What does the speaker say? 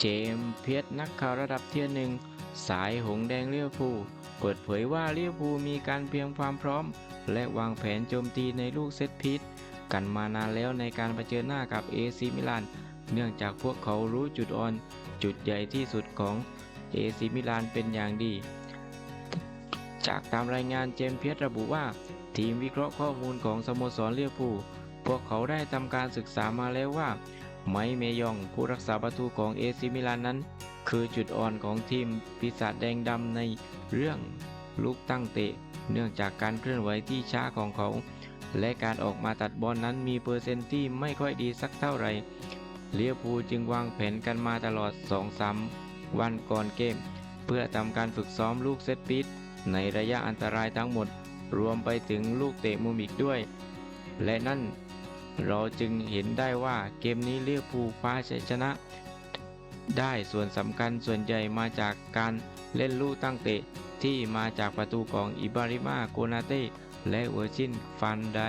เจมส์เพียรนักข่าวระดับเทียร์หนึ่งสายหงแดงเลี้ยวภูเปิดเผยว่าเลี้ยวภูมีการเพียงความพร้อม และวางแผนโจมตีในลูกเซตพีทกันมานานแล้วในการเผชิญหน้ากับเอซีมิลาน เนื่องจากพวกเขารู้จุดอ่อน จุดใหญ่ที่สุดของเอซีมิลานเป็นอย่างดี จากตามรายงานเจมส์เพียรระบุว่า ทีมวิเคราะห์ข้อมูลของสโมสรเลี้ยวภูพวกเขาได้ทำการศึกษามาแล้วว่า ไมเมยองผู้รักษาประตูของเอซิมิลานนั้น คือจุดอ่อนของทีมปีศาจแดงดำในเรื่องลูกตั้งเตะ เนื่องจากการเคลื่อนไหวที่ช้าของเขา และการออกมาตัดบอลนั้นมีเปอร์เซนต์ที่ไม่ค่อยดีสักเท่าไหร่เลียวภูจึงวางแผนกันมาตลอด2-3วันก่อนเกม เพื่อทำการฝึกซ้อมลูกเซตปิดในระยะอันตรายทั้งหมด รวมไปถึงลูกเตะมุมอีกด้วย และนั่น เราจึงเห็นได้ว่าเกมนี้เลียวภูลคว้าชัยชนะ ได้ส่วนสำคัญส่วนใหญ่มาจากการเล่นลูกตั้งเตะที่มาจากประตูของอิบาริมาโกนาเต้และเวอร์จินฟันได